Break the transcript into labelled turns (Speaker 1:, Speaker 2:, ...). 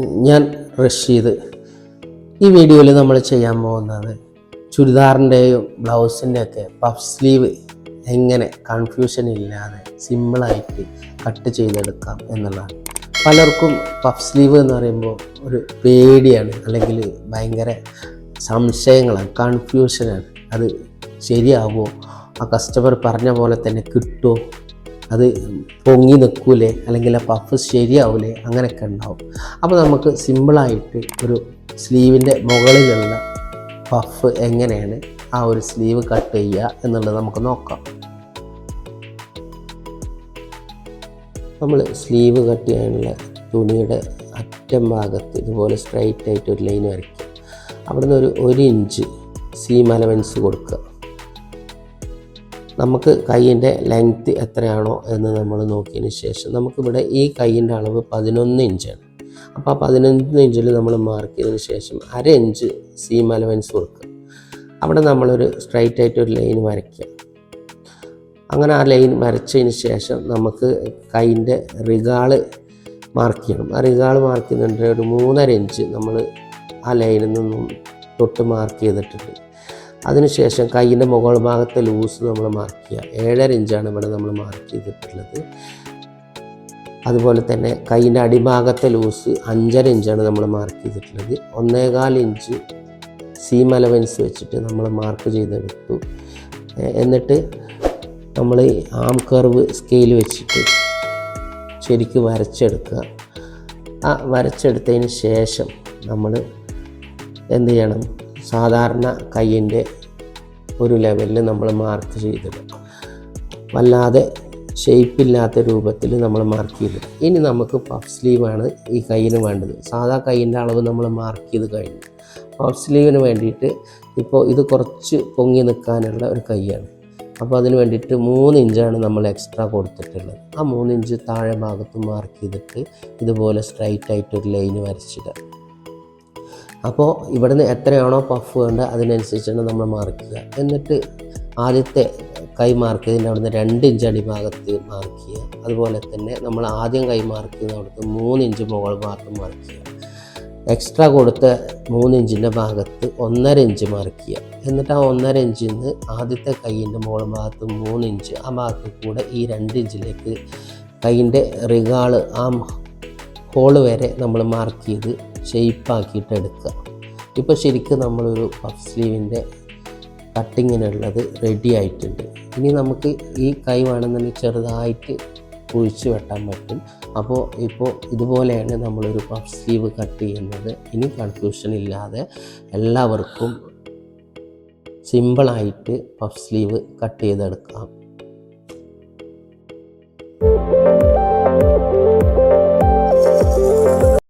Speaker 1: ഞാൻ റഷീദ് ഈ വീഡിയോയിൽ നമ്മൾ ചെയ്യാൻ പോകുന്നത് ചുരിദാറിന്റെയും ബ്ലൗസിന്റെയൊക്കെ പഫ് സ്ലീവ് എങ്ങനെ കൺഫ്യൂഷൻ ഇല്ലാതെ സിമ്പിളായിട്ട് കട്ട് ചെയ്തെടുക്കാം എന്നുള്ളതാണ്. പലർക്കും പഫ് സ്ലീവ് എന്ന് പറയുമ്പോൾ ഒരു പേടിയാണ് അല്ലെങ്കിൽ ഭയങ്കര സംശയങ്ങളാണ് കൺഫ്യൂഷനാണ് അത് ശരിയാവുമോ? ആ കസ്റ്റമർ പറഞ്ഞ പോലെ തന്നെ കിട്ടുമോ? അത് പൊങ്ങി നിൽക്കൂലേ അല്ലെങ്കിൽ ആ പഫ് ശരിയാവൂലേ അങ്ങനെയൊക്കെ ഉണ്ടാവും. അപ്പോൾ നമുക്ക് സിമ്പിളായിട്ട് ഒരു സ്ലീവിന്റെ മുകളിലുള്ള പഫ് എങ്ങനെയാണ് ആ ഒരു സ്ലീവ് കട്ട് ചെയ്യുക എന്നുള്ളത് നമുക്ക് നോക്കാം. നമ്മൾ സ്ലീവ് കട്ട് ചെയ്യാനുള്ള തുണിയുടെ അറ്റം ഭാഗത്ത് ഇതുപോലെ സ്ട്രൈറ്റ് ആയിട്ട് ഒരു ലൈൻ വരയ്ക്കുക. അവിടുന്ന് ഒരു ഒരു ഇഞ്ച് സീം അലവൻസ് കൊടുക്കുക. നമുക്ക് കൈയിന്റെ ലെങ്ത്ത് എത്രയാണോ എന്ന് നമ്മൾ നോക്കിയതിന് ശേഷം നമുക്കിവിടെ ഈ കൈയിന്റെ അളവ് പതിനൊന്ന് ഇഞ്ചാണ്. അപ്പോൾ ആ പതിനൊന്ന് ഇഞ്ചിൽ നമ്മൾ മാർക്ക് ചെയ്തതിന് ശേഷം അര ഇഞ്ച് സീം അലവൻസ് കൊടുക്കുക. അവിടെ നമ്മളൊരു സ്ട്രൈറ്റ് ആയിട്ട് ഒരു ലൈൻ വരയ്ക്കുക. അങ്ങനെ ആ ലൈൻ വരച്ചതിന് ശേഷം നമുക്ക് കൈന്റെ റിഗാൾ മാർക്ക് ചെയ്യണം. ആ റിഗാൾ മാർക്ക് ചെയ്യുന്നുണ്ടെങ്കിൽ ഒരു മൂന്നര ഇഞ്ച് നമ്മൾ ആ ലൈനിൽ നിന്നും തൊട്ട് മാർക്ക് ചെയ്തിട്ടുണ്ട്. അതിനുശേഷം കൈയിന്റെ മുകൾ ഭാഗത്തെ ലൂസ് നമ്മൾ മാർക്ക് ചെയ്യുക. ഏഴര ഇഞ്ചാണ് ഇവിടെ നമ്മൾ മാർക്ക് ചെയ്തിട്ടുള്ളത്. അതുപോലെ തന്നെ കൈയിന്റെ അടിഭാഗത്തെ ലൂസ് അഞ്ചര ഇഞ്ചാണ് നമ്മൾ മാർക്ക് ചെയ്തിട്ടുള്ളത്. ഒന്നേകാൽ ഇഞ്ച് സീം അലവൻസ് വെച്ചിട്ട് നമ്മൾ മാർക്ക് ചെയ്തെടുത്തു. എന്നിട്ട് നമ്മൾ ആം കർവ് സ്കെയിൽ വെച്ചിട്ട് ശരിക്കും വരച്ചെടുക്കുക. ആ വരച്ചെടുത്തതിന് ശേഷം നമ്മൾ എന്ത് ചെയ്യണം? സാധാരണ കയ്യിന്റെ ഒരു ലെവലിൽ നമ്മൾ മാർക്ക് ചെയ്തിടും. വല്ലാതെ ഷേപ്പില്ലാത്ത രൂപത്തിൽ നമ്മൾ മാർക്ക് ചെയ്തിടും. ഇനി നമുക്ക് പഫ് സ്ലീവാണ് ഈ കയ്യിന് വേണ്ടത്. സാധാ കയ്യിന്റെ അളവ് നമ്മൾ മാർക്ക് ചെയ്ത് കഴിഞ്ഞു. പഫ് സ്ലീവിന് വേണ്ടിയിട്ട് ഇപ്പോൾ ഇത് കുറച്ച് പൊങ്ങി നിൽക്കാനുള്ള ഒരു കൈയാണ്. അപ്പോൾ അതിന് വേണ്ടിയിട്ട് മൂന്ന് ഇഞ്ചാണ് നമ്മൾ എക്സ്ട്രാ കൊടുത്തിട്ടുള്ളത്. ആ മൂന്ന് ഇഞ്ച് താഴെ ഭാഗത്ത് മാർക്ക് ചെയ്തിട്ട് ഇതുപോലെ സ്ട്രൈറ്റ് ആയിട്ട് ഒരു ലൈന് വരച്ചിടുക. അപ്പോൾ ഇവിടുന്ന് എത്രയാണോ പഫ് വേണ്ടത് അതിനനുസരിച്ചാണ് നമ്മൾ മാർക്കുക എന്നിട്ട് ആദ്യത്തെ കൈ മാർക്ക് ചെയ്തതിന്റെ അവിടുന്ന് രണ്ട് ഇഞ്ച് അടിഭാഗത്ത് മാർക്ക് ചെയ്യുക. അതുപോലെ തന്നെ നമ്മൾ ആദ്യം കൈ മാർക്ക് ചെയ്യുന്ന അവിടുത്തെ മൂന്ന് ഇഞ്ച് മുകൾ ഭാഗത്ത് മാർക്ക് ചെയ്യുക. എക്സ്ട്രാ കൊടുത്ത മൂന്ന് ഇഞ്ചിന്റെ ഭാഗത്ത് ഒന്നര ഇഞ്ച് മാർക്ക് ചെയ്യുക. എന്നിട്ട് ആ ഒന്നര ഇഞ്ചിൽ നിന്ന് ആദ്യത്തെ കൈയിന്റെ മുകൾ ഭാഗത്ത് മൂന്ന് ഇഞ്ച് ആ ഭാഗത്ത് കൂടെ ഈ രണ്ട് ഇഞ്ചിലേക്ക് കൈയിന്റെ റിഗാൾ ആ ഹോൾ വരെ നമ്മൾ മാർക്ക് ചെയ്ത് ഷെയ്പ്പാക്കിയിട്ട് എടുക്കുക ഇപ്പോൾ ശരിക്കും നമ്മളൊരു പഫ് സ്ലീവിന്റെ കട്ടിങ്ങിനുള്ളത് റെഡി ആയിട്ടുണ്ട്. ഇനി നമുക്ക് ഈ കൈ വേണമെന്നുണ്ടെങ്കിൽ ചെറുതായിട്ട് കുഴിച്ച് വെട്ടാൻ പറ്റും. അപ്പോൾ ഇപ്പോൾ ഇതുപോലെയാണ് നമ്മളൊരു പഫ് സ്ലീവ് കട്ട് ചെയ്യുന്നത്. ഇനി കൺഫ്യൂഷൻ ഇല്ലാതെ എല്ലാവർക്കും സിമ്പിളായിട്ട് പഫ് സ്ലീവ് കട്ട് ചെയ്തെടുക്കാം.